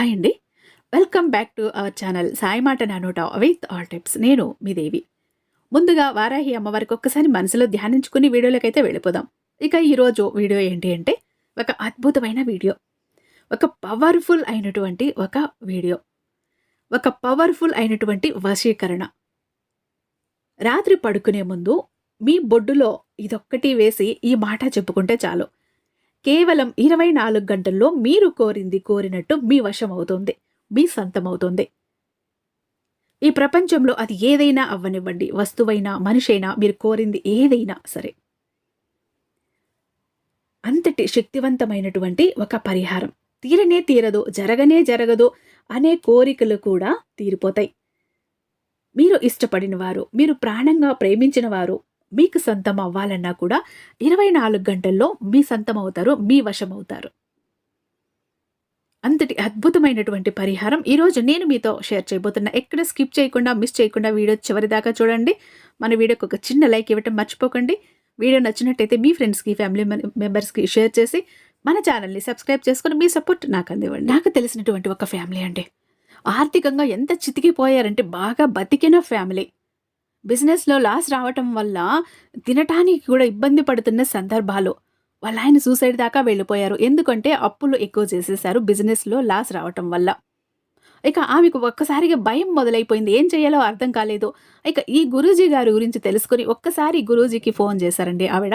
Hi అండి. Welcome back to our channel Sai మాట నానోట విత్ ఆల్ టిప్స్. నేను మీ దేవి. ముందుగా వారాహి అమ్మవారికి ఒక్కసారి మనసులో ధ్యానించుకుని వీడియోలకైతే వెళ్ళిపోదాం. ఇక ఈరోజు వీడియో ఏంటి అంటే ఒక అద్భుతమైన వీడియో. ఒక పవర్ఫుల్ అయినటువంటి ఒక వీడియో. ఒక పవర్ఫుల్ అయినటువంటి వశీకరణ. రాత్రి పడుకునే ముందు మీ బొడ్డులో ఇదొక్కటి వేసి ఈ మాట చెప్పుకుంటే చాలు. కేవలం ఇరవై నాలుగు గంటల్లో మీరు కోరింది కోరినట్టు మీ వశం అవుతుంది మీ సొంతమవుతుంది. ఈ ప్రపంచంలో అది ఏదైనా అవ్వనివ్వండి వస్తువైనా మనిషైనా మీరు కోరింది ఏదైనా సరే. అంతటి శక్తివంతమైనటువంటి ఒక పరిహారం. తీరనే తీరదు జరగనే జరగదు అనే కోరికలు కూడా తీరిపోతాయి. మీరు ఇష్టపడిన వారు మీరు ప్రాణంగా ప్రేమించిన వారు మీకు సొంతం అవ్వాలన్నా కూడా ఇరవై నాలుగు గంటల్లో మీ సొంతం అవుతారు మీ వశం అవుతారు. అంతటి అద్భుతమైనటువంటి పరిహారం ఈరోజు నేను మీతో షేర్ చేయబోతున్నా. ఎక్కడ స్కిప్ చేయకుండా మిస్ చేయకుండా వీడియో చివరి దాకా చూడండి. మన వీడియోకి ఒక చిన్న లైక్ ఇవ్వటం మర్చిపోకండి. వీడియో నచ్చినట్టయితే మీ ఫ్రెండ్స్కి ఫ్యామిలీ మెంబర్స్కి షేర్ చేసి మన ఛానల్ని సబ్స్క్రైబ్ చేసుకుని మీ సపోర్ట్ నాకు అందివ్వండి. నాకు తెలిసినటువంటి ఒక ఫ్యామిలీ అండి. ఆర్థికంగా ఎంత చితికిపోయారంటే బాగా బతికిన ఫ్యామిలీ. బిజినెస్లో లాస్ రావటం వల్ల తినటానికి కూడా ఇబ్బంది పడుతున్న సందర్భాలు. వాళ్ళ ఆయన సూసైడ్ దాకా వెళ్ళిపోయారు. ఎందుకంటే అప్పులు ఎక్కువ చేసేసారు బిజినెస్లో లాస్ రావటం వల్ల. ఇక ఆమెకు ఒక్కసారిగా భయం మొదలైపోయింది. ఏం చేయాలో అర్థం కాలేదు. ఇక ఈ గురూజీ గారి గురించి తెలుసుకుని ఒక్కసారి గురూజీకి ఫోన్ చేశారండి ఆవిడ.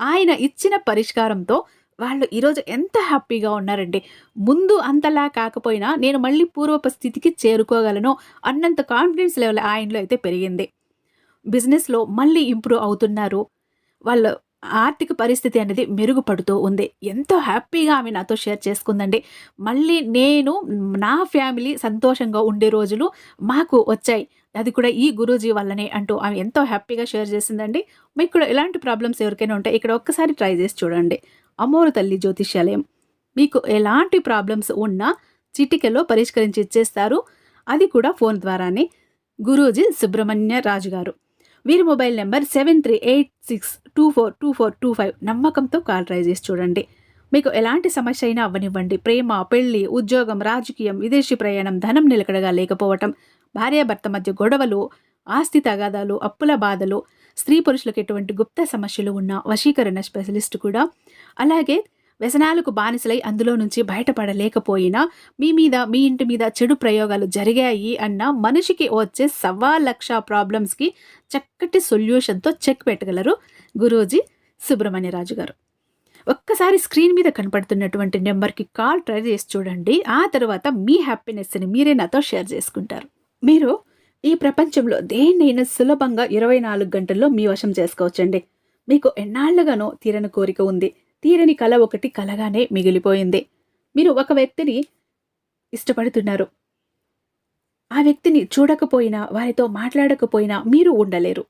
ఆయన ఇచ్చిన పరిష్కారంతో వాళ్ళు ఈరోజు ఎంత హ్యాపీగా ఉన్నారండి. ముందు అంతలా కాకపోయినా నేను మళ్ళీ పూర్వప స్థితికి చేరుకోగలను అన్నంత కాన్ఫిడెన్స్ లెవెల్ ఆయనలో అయితే పెరిగింది. బిజినెస్లో మళ్ళీ ఇంప్రూవ్ అవుతున్నారు. వాళ్ళ ఆర్థిక పరిస్థితి అనేది మెరుగుపడుతూ ఉంది. ఎంతో హ్యాపీగా ఆమె నాతో షేర్ చేసుకుందండి. మళ్ళీ నేను నా ఫ్యామిలీ సంతోషంగా ఉండే రోజులు మాకు వచ్చాయి. అది కూడా ఈ గురూజీ వల్లనే అంటూ ఆమె ఎంతో హ్యాపీగా షేర్ చేసిందండి. మీకు కూడా ఎలాంటి ప్రాబ్లమ్స్ ఎవరికైనా ఉంటే ఇక్కడ ఒక్కసారి ట్రై చేసి చూడండి. అమ్మోరు తల్లి జ్యోతిష్యాలయం. మీకు ఎలాంటి ప్రాబ్లమ్స్ ఉన్నా చిటికెలో పరిష్కరించి ఇచ్చేస్తారు. అది కూడా ఫోన్ ద్వారానే. గురూజీ సుబ్రహ్మణ్య రాజు గారు వీరి mobile number seven three eight six two four two four two five నమ్మకంతో కాల్ ట్రై చేసి చూడండి. మీకు ఎలాంటి సమస్య అయినా అవ్వనివ్వండి ప్రేమ పెళ్ళి ఉద్యోగం రాజకీయం విదేశీ ప్రయాణం ధనం నిలకడగా లేకపోవటం భార్యాభర్త మధ్య గొడవలు ఆస్తి తగాదాలు అప్పుల బాధలు స్త్రీ పురుషులకు ఎటువంటి గుప్త సమస్యలు ఉన్న వశీకరణ స్పెషలిస్ట్ కూడా. అలాగే వ్యసనాలకు బానిసలై అందులో నుంచి బయటపడలేకపోయినా మీ మీద మీ ఇంటి మీద చెడు ప్రయోగాలు జరిగాయి అన్న మనిషికి వచ్చే సవా లక్ష ప్రాబ్లమ్స్కి చక్కటి సొల్యూషన్తో చెక్ పెట్టగలరు గురూజీ సుబ్రహ్మణ్యరాజు గారు. ఒక్కసారి స్క్రీన్ మీద కనపడుతున్నటువంటి నెంబర్కి కాల్ ట్రై చేసి చూడండి. ఆ తర్వాత మీ హ్యాపీనెస్ని మీరే నాతో షేర్ చేసుకుంటారు. మీరు ఈ ప్రపంచంలో దేన్నైనా సులభంగా ఇరవై నాలుగు గంటల్లో మీ వశం చేసుకోవచ్చండి. మీకు ఎన్నాళ్ళుగానో తీరని కోరిక ఉంది. తీరని కళ ఒకటి కలగానే మిగిలిపోయింది. మీరు ఒక వ్యక్తిని ఇష్టపడుతున్నారు. ఆ వ్యక్తిని చూడకపోయినా వారితో మాట్లాడకపోయినా మీరు ఉండలేరు.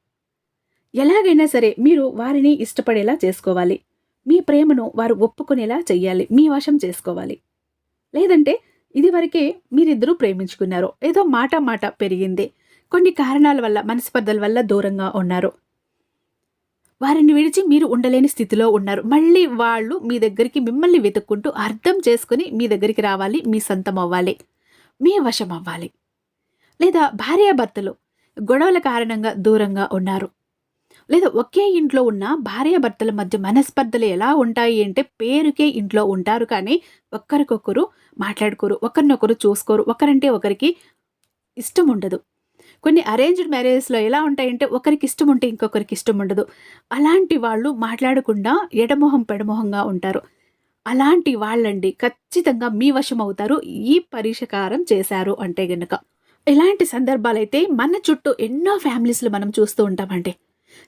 ఎలాగైనా సరే మీరు వారిని ఇష్టపడేలా చేసుకోవాలి. మీ ప్రేమను వారు ఒప్పుకునేలా చెయ్యాలి. మీ వశం చేసుకోవాలి. లేదంటే ఇదివరకే మీరిద్దరూ ప్రేమించుకున్నారు. ఏదో మాట మాట పెరిగింది. కొన్ని కారణాల వల్ల మనస్పర్ధల వల్ల దూరంగా ఉన్నారు. వారిని విడిచి మీరు ఉండలేని స్థితిలో ఉన్నారు. మళ్ళీ వాళ్ళు మీ దగ్గరికి మిమ్మల్ని వెతుక్కుంటూ అర్థం చేసుకుని మీ దగ్గరికి రావాలి మీ సొంతం అవ్వాలి మీ వశం అవ్వాలి. లేదా భార్యాభర్తలు గొడవల కారణంగా దూరంగా ఉన్నారు. లేదా ఒకే ఇంట్లో ఉన్న భార్యాభర్తల మధ్య మనస్పర్ధలు ఎలా ఉంటాయి అంటే పేరుకే ఇంట్లో ఉంటారు కానీ ఒక్కరికొకరు మాట్లాడుకోరు ఒకరినొకరు చూసుకోరు ఒకరంటే ఒకరికి ఇష్టం ఉండదు. కొన్ని అరేంజ్డ్ మ్యారేజెస్లో ఎలా ఉంటాయంటే ఒకరికి ఇష్టం ఉంటే ఇంకొకరికి ఇష్టం ఉండదు. అలాంటి వాళ్ళు మాట్లాడకుండా ఎడమొహం పెడమొహంగా ఉంటారు. అలాంటి వాళ్ళండి ఖచ్చితంగా మీ వశం అవుతారు. ఈ పరిష్కారం చేశారు అంటే గనక. ఇలాంటి సందర్భాలైతే మన చుట్టూ ఎన్నో ఫ్యామిలీస్లు మనం చూస్తూ ఉంటామండి.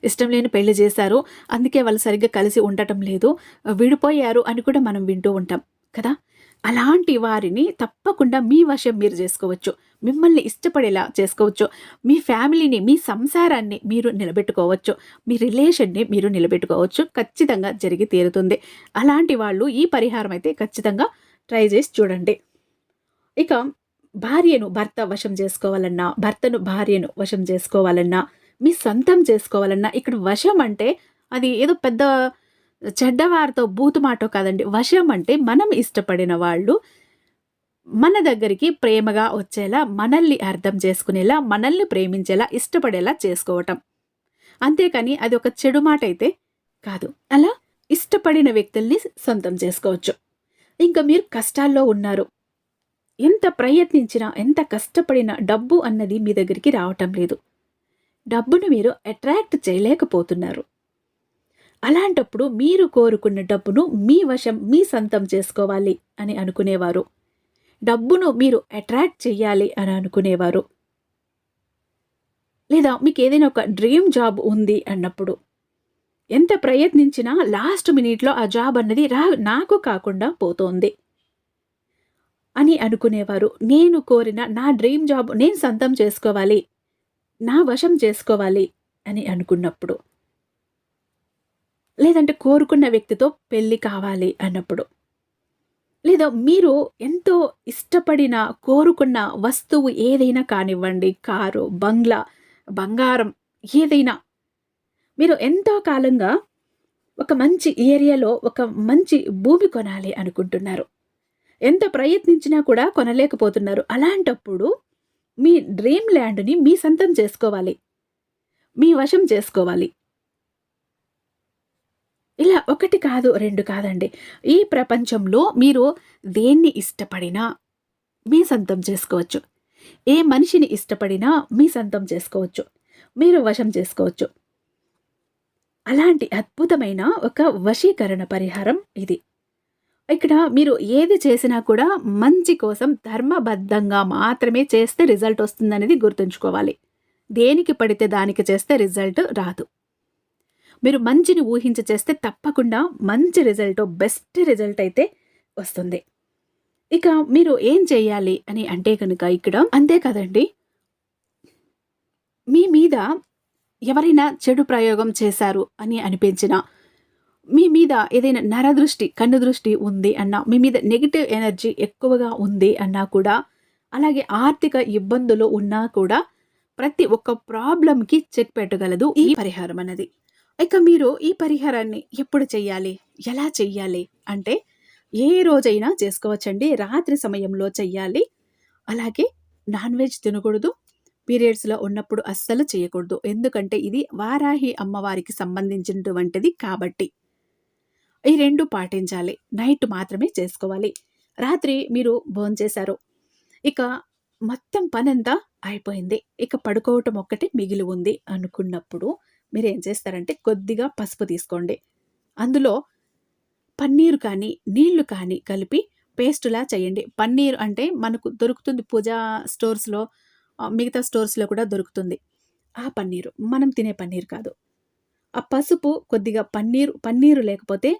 ఇష్టం లేని పెళ్ళి చేశారు. అందుకే వాళ్ళు సరిగ్గా కలిసి ఉండటం లేదు. విడిపోయారు అని కూడా మనం వింటూ ఉంటాం. కదా? అలాంటి వారిని తప్పకుండా మీ వశం మీరు చేసుకోవచ్చు. మిమ్మల్ని ఇష్టపడేలా చేసుకోవచ్చు. మీ ఫ్యామిలీని మీ సంసారాన్ని మీరు నిలబెట్టుకోవచ్చు. మీ రిలేషన్ని మీరు నిలబెట్టుకోవచ్చు. ఖచ్చితంగా జరిగి తీరుతుంది. అలాంటి వాళ్ళు ఈ పరిహారం అయితే ఖచ్చితంగా ట్రై చేసి చూడండి. ఇక భార్యను భర్త వశం చేసుకోవాలన్నా భర్తను భార్యను వశం చేసుకోవాలన్నా మీ సొంతం చేసుకోవాలన్నా ఇక్కడ వశం అంటే అది ఏదో పెద్ద చెడ్డవారితో బూతుమాటో కాదండి. వశం అంటే మనం ఇష్టపడిన వాళ్ళు మన దగ్గరికి ప్రేమగా వచ్చేలా మనల్ని అర్థం చేసుకునేలా మనల్ని ప్రేమించేలా ఇష్టపడేలా చేసుకోవటం. అంతేకాని అది ఒక చెడు మాట అయితే కాదు. అలా ఇష్టపడిన వ్యక్తుల్ని సొంతం చేసుకోవచ్చు. ఇంకా మీరు కష్టాల్లో ఉన్నారు. ఎంత ప్రయత్నించినా ఎంత కష్టపడినా డబ్బు అన్నది మీ దగ్గరికి రావటం లేదు. డబ్బును మీరు అట్రాక్ట్ చేయలేకపోతున్నారు. అలాంటప్పుడు మీరు కోరుకున్న డబ్బును మీ వశం మీ సొంతం చేసుకోవాలి అని అనుకునేవారు. డబ్బును మీరు అట్రాక్ట్ చేయాలి అని అనుకునేవారు. లేదా మీకు ఏదైనా ఒక డ్రీమ్ జాబ్ ఉంది అన్నప్పుడు. ఎంత ప్రయత్నించినా లాస్ట్ మినిట్లో ఆ జాబ్ అన్నది రా నాకు కాకుండా పోతోంది అని అనుకునేవారు. నేను కోరిన నా డ్రీమ్ జాబ్ నేను సొంతం చేసుకోవాలి నా వశం చేసుకోవాలి అని అనుకున్నప్పుడు. లేదంటే కోరుకున్న వ్యక్తితో పెళ్ళి కావాలి అన్నప్పుడు. లేదా మీరు ఎంతో ఇష్టపడిన కోరుకున్న వస్తువు ఏదైనా కానివ్వండి కారు బంగ్లా బంగారం ఏదైనా. మీరు ఎంతో కాలంగా ఒక మంచి ఏరియాలో ఒక మంచి భూమి కొనాలి అనుకుంటున్నారు. ఎంత ప్రయత్నించినా కూడా కొనలేకపోతున్నారు. అలాంటప్పుడు మీ డ్రీమ్ ల్యాండ్ని మీ సొంతం చేసుకోవాలి. మీ వశం చేసుకోవాలి. ఇలా ఒకటి కాదు రెండు కాదండి. ఈ ప్రపంచంలో మీరు దేన్ని ఇష్టపడినా మీ సొంతం చేసుకోవచ్చు. ఏ మనిషిని ఇష్టపడినా మీ సొంతం చేసుకోవచ్చు. మీరు వశం చేసుకోవచ్చు. అలాంటి అద్భుతమైన ఒక వశీకరణ పరిహారం ఇది. ఇక్కడ మీరు ఏది చేసినా కూడా మంచి కోసం ధర్మబద్ధంగా మాత్రమే చేస్తే రిజల్ట్ వస్తుందనేది గుర్తుంచుకోవాలి. దేనికి పడితే దానికి చేస్తే రిజల్ట్ రాదు. మీరు మంచిని ఊహించి చేస్తే తప్పకుండా మంచి రిజల్ట్ బెస్ట్ రిజల్ట్ అయితే వస్తుంది. ఇక మీరు ఏం చేయాలి అని అంటే కనుక ఇక్కడ అంతే కదండి. మీ మీద ఎవరైనా చెడు ప్రయోగం చేశారు అని అనిపించిన మీ మీద ఏదైనా నరదృష్టి కన్ను దృష్టి ఉంది అన్నా మీ మీద నెగిటివ్ ఎనర్జీ ఎక్కువగా ఉంది అన్నా కూడా అలాగే ఆర్థిక ఇబ్బందులు ఉన్నా కూడా ప్రతి ఒక్క ప్రాబ్లంకి చెక్ పెట్టగలదు. ఈ పరిహారం అన్నది. ఇక మీరు ఈ పరిహారాన్ని ఎప్పుడు చెయ్యాలి? ఎలా చెయ్యాలి? అంటే ఏ రోజైనా చేసుకోవచ్చండి. రాత్రి సమయంలో చెయ్యాలి. అలాగే నాన్ వెజ్ తినకూడదు. పీరియడ్స్లో ఉన్నప్పుడు అస్సలు చేయకూడదు ఎందుకంటే ఇది వారాహి అమ్మవారికి సంబంధించినటువంటిది కాబట్టి. ఈ రెండు పాటించాలి. నైట్ మాత్రమే చేసుకోవాలి. రాత్రి మీరు భోంచేశారు ఇక మొత్తం పనంతా అయిపోయింది. ఇక పడుకోవటం ఒక్కటి మిగిలి ఉంది అనుకున్నప్పుడు మీరు ఏం చేస్తారంటే కొద్దిగా పసుపు తీసుకోండి. అందులో పన్నీరు కానీ నీళ్ళు కానీ కలిపి పేస్టులా చేయండి. పన్నీర్ అంటే మనకు దొరుకుతుంది పూజా స్టోర్స్లో మిగతా స్టోర్స్లో కూడా దొరుకుతుంది. ఆ పన్నీరు మనం తినే పన్నీర్ కాదు. ఆ పసుపు కొద్దిగా పన్నీరు పన్నీరు లేకపోతే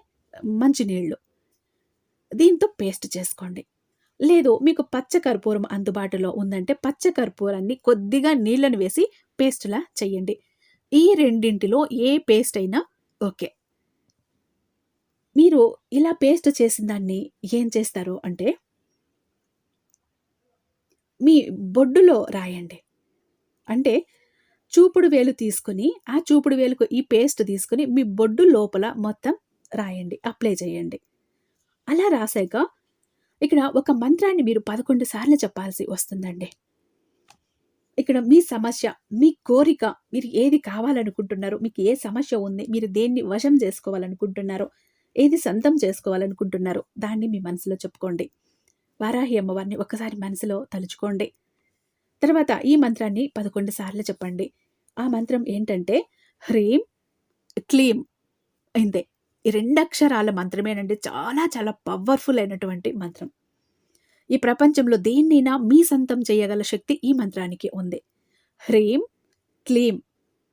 మంచినీళ్ళు. దీంతో పేస్ట్ చేసుకోండి. లేదు మీకు పచ్చ కర్పూరం అందుబాటులో ఉందంటే పచ్చ కర్పూరాన్ని కొద్దిగా నీళ్ళను వేసి పేస్టులా చేయండి. ఈ రెండింటిలో ఏ పేస్ట్ అయినా ఓకే మీరు ఇలా పేస్ట్ చేసిన దాన్ని ఏం చేస్తారు అంటే మీ బొడ్డులో రాయండి. అంటే చూపుడు వేలు తీసుకుని ఆ చూపుడు వేలుకు ఈ పేస్ట్ తీసుకుని మీ బొడ్డు లోపల మొత్తం రాయండి అప్లై చేయండి. అలా రాసాక ఇక్కడ ఒక మంత్రాన్ని మీరు పదకొండు సార్లు చెప్పాల్సి వస్తుందండి. ఇక్కడ మీ సమస్య మీ కోరిక మీరు ఏది కావాలనుకుంటున్నారో మీకు ఏ సమస్య ఉంది మీరు దేన్ని వశం చేసుకోవాలనుకుంటున్నారో ఏది సొంతం చేసుకోవాలనుకుంటున్నారో దాన్ని మీ మనసులో చెప్పుకోండి. వారాహి అమ్మవారిని ఒక్కసారి మనసులో తలుచుకోండి. తర్వాత ఈ మంత్రాన్ని పదకొండు సార్లు చెప్పండి. ఆ మంత్రం ఏంటంటే హ్రీం క్లీం అయిందే. ఈ రెండు అక్షరాల మంత్రమేనండి. చాలా చాలా పవర్ఫుల్ అయినటువంటి మంత్రం. ఈ ప్రపంచంలో దేన్నైనా మీ సొంతం చేయగల శక్తి ఈ మంత్రానికి ఉంది. హ్రీం క్లీం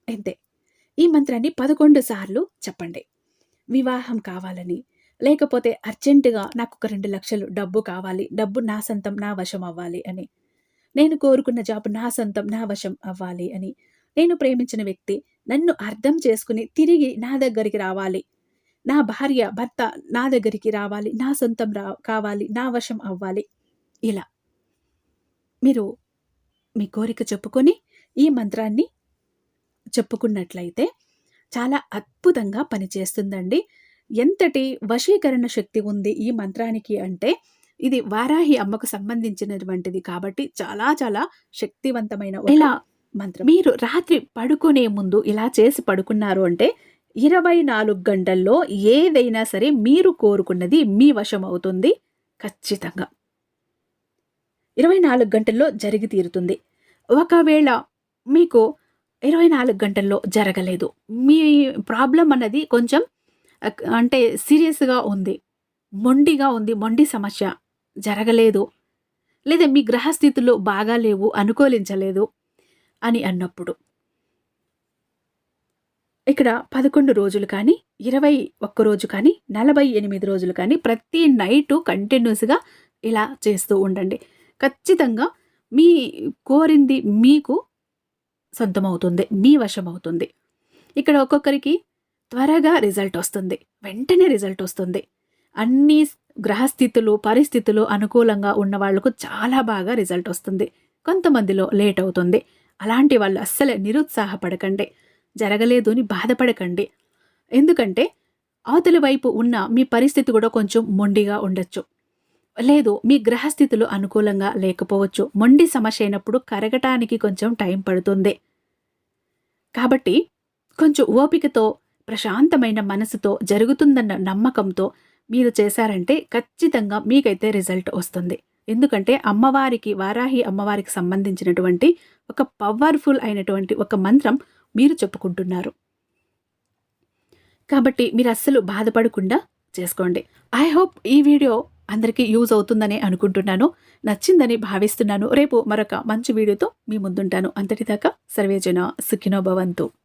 అంతే ఈ మంత్రాన్ని పదకొండు సార్లు చెప్పండి. వివాహం కావాలని లేకపోతే అర్జెంటుగా నాకు ఒక రెండు లక్షలు డబ్బు కావాలి డబ్బు నా సొంతం నా వశం అవ్వాలి అని. నేను కోరుకున్న జాబ్ నా సొంతం నా వశం అవ్వాలి అని. నేను ప్రేమించిన వ్యక్తి నన్ను అర్థం చేసుకుని తిరిగి నా దగ్గరికి రావాలి. నా భార్య భర్త నా దగ్గరికి రావాలి నా సొంతం రా కావాలి నా వశం అవ్వాలి. ఇలా. మీరు మీ కోరిక చెప్పుకొని ఈ మంత్రాన్ని చెప్పుకున్నట్లయితే చాలా అద్భుతంగా పనిచేస్తుందండి. ఎంతటి వశీకరణ శక్తి ఉంది ఈ మంత్రానికి అంటే ఇది వారాహి అమ్మకు సంబంధించినటువంటిది కాబట్టి చాలా చాలా శక్తివంతమైన ఇలా మంత్రం. మీరు రాత్రి పడుకునే ముందు ఇలా చేసి పడుకున్నారు అంటే ఇరవై నాలుగు గంటల్లో ఏదైనా సరే మీరు కోరుకున్నది మీ వశం అవుతుంది ఖచ్చితంగా. ఇరవై నాలుగు గంటల్లో జరిగి తీరుతుంది. ఒకవేళ మీకు ఇరవై నాలుగు గంటల్లో జరగలేదు. మీ ప్రాబ్లం అన్నది కొంచెం అంటే సీరియస్గా ఉంది. మొండిగా ఉంది. మొండి సమస్య జరగలేదు. లేదా మీ గ్రహస్థితులు బాగాలేవు అనుకూలించలేదు అని అన్నప్పుడు. ఇక్కడ పదకొండు రోజులు కానీ ఇరవై ఒక్క రోజు కానీ నలభై ఎనిమిది రోజులు కానీ ప్రతి నైటు కంటిన్యూస్గా ఇలా చేస్తూ ఉండండి. ఖచ్చితంగా మీ కోరింది మీకు సొంతమవుతుంది మీ వశం అవుతుంది ఇక్కడ ఒక్కొక్కరికి త్వరగా రిజల్ట్ వస్తుంది వెంటనే రిజల్ట్ వస్తుంది. అన్ని గ్రహస్థితులు పరిస్థితులు అనుకూలంగా ఉన్న వాళ్ళకు చాలా బాగా రిజల్ట్ వస్తుంది. కొంతమందిలో లేట్ అవుతుంది. అలాంటి వాళ్ళు అస్సలే నిరుత్సాహపడకండి జరగలేదు అని బాధపడకండి. ఎందుకంటే అవతలి వైపు ఉన్న మీ పరిస్థితి కూడా కొంచెం మొండిగా ఉండొచ్చు. లేదు మీ గ్రహస్థితులు అనుకూలంగా లేకపోవచ్చు. మొండి సమస్య అయినప్పుడు కరగటానికి కొంచెం టైం పడుతుంది. కాబట్టి కొంచెం ఓపికతో ప్రశాంతమైన మనసుతో జరుగుతుందన్న నమ్మకంతో మీరు చేశారంటే ఖచ్చితంగా మీకైతే రిజల్ట్ వస్తుంది. ఎందుకంటే అమ్మవారికి వారాహి అమ్మవారికి సంబంధించినటువంటి ఒక పవర్ఫుల్ అయినటువంటి ఒక మంత్రం మీరు చెప్పుకుంటున్నారు. కాబట్టి మీరు అస్సలు బాధపడకుండా చేసుకోండి. ఐ హోప్ ఈ వీడియో అందరికీ యూజ్ అవుతుందని అనుకుంటున్నాను. నచ్చిందని భావిస్తున్నాను. రేపు మరొక మంచి వీడియోతో మీ ముందుంటాను. అంతటిదాకా సర్వేజన సుఖినో భవంతు.